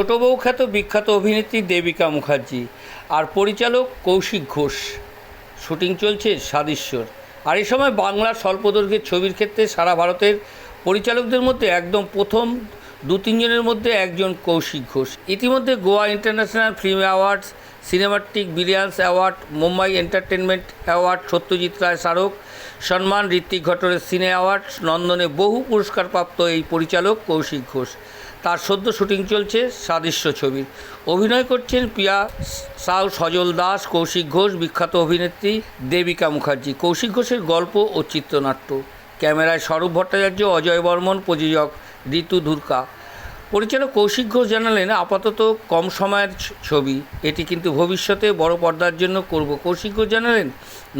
ছোট বউ খ্যাত বিখ্যাত অভিনেত্রী দেবিকা মুখার্জি আর পরিচালক কৌশিক ঘোষ। শুটিং চলছে সাদিশ্বর আর এই সময় বাংলার স্বল্পদৈর্ঘ্যের ছবির ক্ষেত্রে সারা ভারতের পরিচালকদের মধ্যে একদম প্রথম দু তিনজনের মধ্যে একজন কৌশিক ঘোষ। ইতিমধ্যে Goa international film awards, cinematic brilliance award, Mumbai entertainment award, Satyajit Ray স্মারক সম্মান ঋত্বিক ঘটকের সিনে অ্যাওয়ার্ড নন্দনে বহু পুরস্কারপ্রাপ্ত এই পরিচালক কৌশিক ঘোষ। তার সদ্য শুটিং চলছে সাদৃশ্য ছবির অভিনয় করছেন পিয়া সাউ সজল দাস, কৌশিক ঘোষ, বিখ্যাত অভিনেত্রী দেবিকা মুখার্জি। কৌশিক ঘোষের গল্প ও চিত্রনাট্য। ক্যামেরায় স্বরূপ ভট্টাচার্য, অজয় বর্মন, প্রযোজক ঋতু ধুরকা। পরিচালক কৌশিক ঘোষ জানালেন, আপাতত কম সময়ের ছবি। এটি কিন্তু ভবিষ্যতে বড় পর্দার জন্য করব। কৌশিক ঘোষ জানালেন,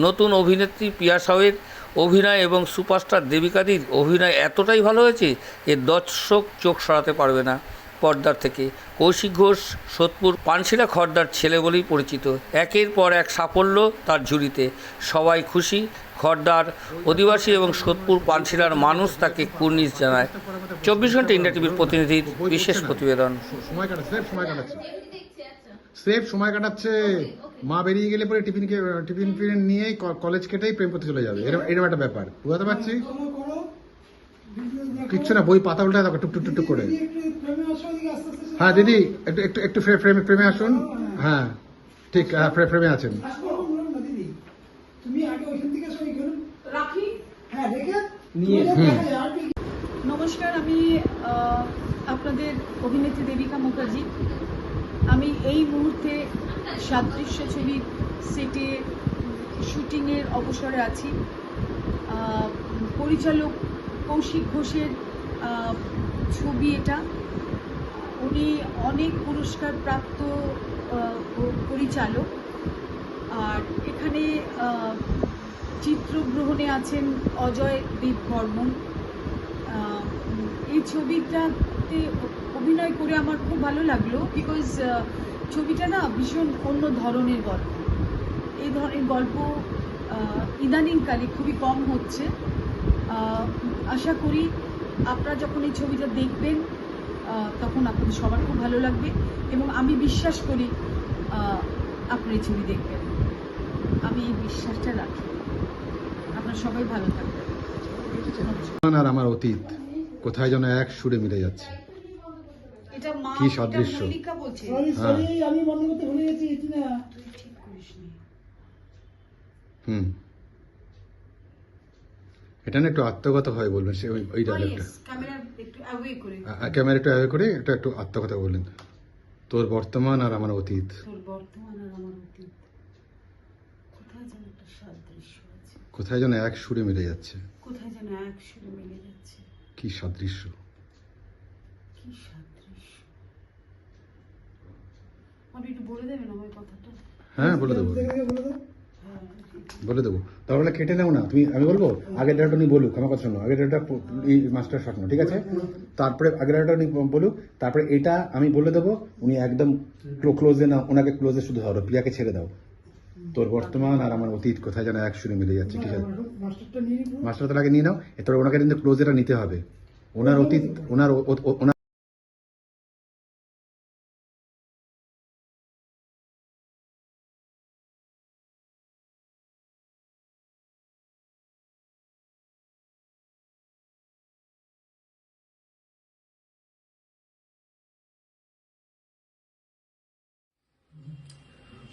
নতুন অভিনেত্রী পিয়া সাউয়ের অভিনয় এবং সুপারস্টার দেবিকাদির অভিনয় এতটাই ভালো হয়েছে যে দর্শক চোখ সরাতে পারবে না পর্দার থেকে। কৌশিক ঘোষ, সোদপুর পানশিলা খর্দার ছেলে বলেই পরিচিত। একের পর এক সাফল্য তার ঝুড়িতে। সবাই খুশি, খর্দার অধিবাসী এবং সোদপুর পানশিলার মানুষ তাকে কুর্নিশ জানায়। চব্বিশ ঘণ্টা ইন্ডিয়া টিভির প্রতিনিধির বিশেষ প্রতিবেদন। সময় কাটাচ্ছে সময় কাটাচ্ছে। সময় কাটাচ্ছে। মা বেরিয়ে গেলে পরে টিফিন টিফিন ফিফিন নিয়েই ক- কলেজ কেটেই প্রেম করতে চলে যাবে। এরকম এরকম একটা ব্যাপার। বুঝতে পারছি? কিচ্ছু না বই পাতা উল্টায় দেখো টুক টুক টুক টুক করে। হ্যাঁ দিদি একটু একটু একটু ফ্রে- ফ্রেমে ফ্রেমে আসুন। হ্যাঁ ঠিক হ্যাঁ ফ্রে- ফ্রেমে আছেন। হ্যাঁ নিয়ে নমস্কার আমি আপনাদের অভিনেত্রী দেবিকা মুখার্জি। আমি এই মুহূর্তে সাদৃশ্য ছবির সেটে শুটিংয়ের অবসরে আছি। পরিচালক কৌশিক ঘোষের ছবি এটা। উনি অনেক পুরস্কার প্রাপ্ত পরিচালক। আর এখানে চিত্রগ্রহণে আছেন অজয় দেব বর্মন এই ছবিটাতে অভিনয় করে আমার খুব ভালো লাগল বিকজ ছবিটা না ভীষণ অন্য ধরনের গল্প। এই ধরনের গল্প ইদানিংকালে খুবই কম হচ্ছে। আশা করি আপনারা যখন এই ছবিটা দেখবেন তখন আপনাদের সবার খুব ভালো লাগবে এবং আমি বিশ্বাস করি আপনারা এই ছবি দেখবেন। আমি এই বিশ্বাসটা রাখি। আপনারা সবাই ভালো থাকবেন। আর আমার অতীত কোথায় যেন এক সুরে মিলে যাচ্ছে। এটা মা কি সাদৃশ্য। এটা মল্লিকা বলছে। সরি হ্যাঁ। আমি বন্ধ করতে ভুলে গেছি না। ঠিক করিসনি। হুম। এটা না একটু আত্মগত হয় বলবেন সে ওই ওই ডায়লগটা ক্যামেরা একটু away করে। একটু এটা একটু আত্মকথা বললেন। তোর বর্তমান আর আমার অতীত। তোর বর্তমান আর আমার অতীত। কোথায় যেন একটা সাদৃশ্য আছে। কোথায় যেন এক সুরে মিলে যাচ্ছে। কোথায় যেন এক সুরে মিলে যাচ্ছে। কি সাদৃশ্য। কি সাদৃশ্য আপনি একটু বলে দেবেন আমার কথাটা হ্যাঁ বলে দেবো বলে দাও হ্যাঁ বলে দেবো। তাহলে কেটে নাও না। তুমি আমি বলব? আগের ডাটা উনি বলুক আমার কথা শোনো। আগের ডাটা এই মাস্টার শট ঠিক আছে? তারপরে আগের ডাটা উনি বলুক। তারপরে এটা আমি বলে দেবো। উনি একদম ক্লোজে না ওনাকে ক্লোজে শুধু ধরো। প্রিয়াকে ছেড়ে দাও। তোর বর্তমান আর আমার অতীত কোথায় যেন এক সুরে মিলে যাচ্ছে ঠিক আছে মাস্টারটা আগে নিয়ে নাও। এরপরে ওনাকে কিন্তু ক্লোজেটা নিতে হবে। ওনার অতীত ওনার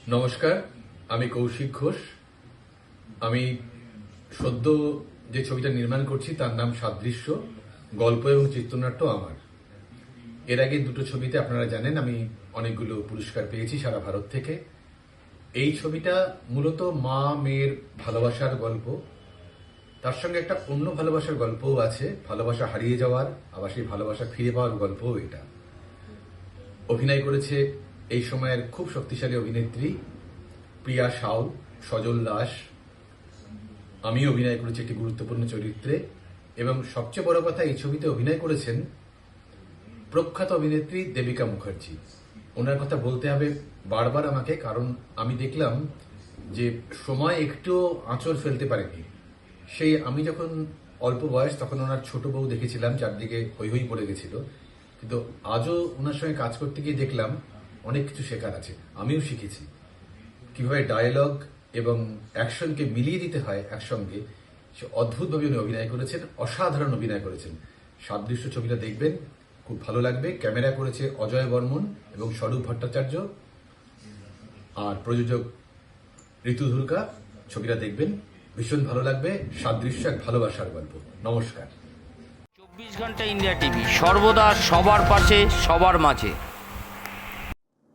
নমস্কার, আমি কৌশিক ঘোষ। আমি সদ্য যে ছবিটা নির্মাণ করছি, তার নাম সাদৃশ্য, গল্প এবং চিত্রনাট্য আমার। এর আগে দুটো ছবিতে আপনারা জানেন, আমি অনেকগুলো পুরস্কার পেয়েছি সারা ভারত থেকে। এই ছবিটা মূলত মা, মেয়ের ভালোবাসার গল্প। তার সঙ্গে একটা অন্য ভালোবাসার গল্পও আছে, ভালোবাসা হারিয়ে যাওয়ার, আবার সেই ভালোবাসা ফিরে পাওয়ার গল্পও এটা। অভিনয় করেছে এই সময়ের খুব শক্তিশালী অভিনেত্রী প্রিয়া সাউ, সজল দাস। আমি অভিনয় করেছি একটি গুরুত্বপূর্ণ চরিত্রে। এবং সবচেয়ে বড় কথা, এই ছবিতে অভিনয় করেছেন প্রখ্যাত অভিনেত্রী দেবিকা মুখার্জি। ওনার কথা বলতে হবে বারবার আমাকে, কারণ আমি দেখলাম যে সময় একটু আঁচড় ফেলতে পারেনি। সেই আমি যখন অল্প বয়স, তখন ওনার ছোট বউ দেখেছিলাম চারদিকে হৈ হৈ পড়ে গেছিল। কিন্তু আজও ওনার সঙ্গে কাজ করতে গিয়ে দেখলাম অনেক কিছু শেখার আছে, আমিও শিখেছি। কীভাবে ডায়ালগ এবং অ্যাকশনকে মিলিয়ে দিতে হয় একসঙ্গে, সে অদ্ভুতভাবে উনি অভিনয় করেছেন, অসাধারণ অভিনয় করেছেন। সাদৃশ্য ছবিটা দেখবেন, খুব ভালো লাগবে। ক্যামেরা করেছে অজয় বর্মন এবং স্বরূপ ভট্টাচার্য। আর প্রযোজক ঋতু ধুরকা ছবিটা দেখবেন, ভীষণ ভালো লাগবে। সাদৃশ্য এক ভালোবাসার গল্প। নমস্কার। চব্বিশ ঘণ্টা ইন্ডিয়া টিভি, সর্বদা সবার পাশে, সবার মাঝে।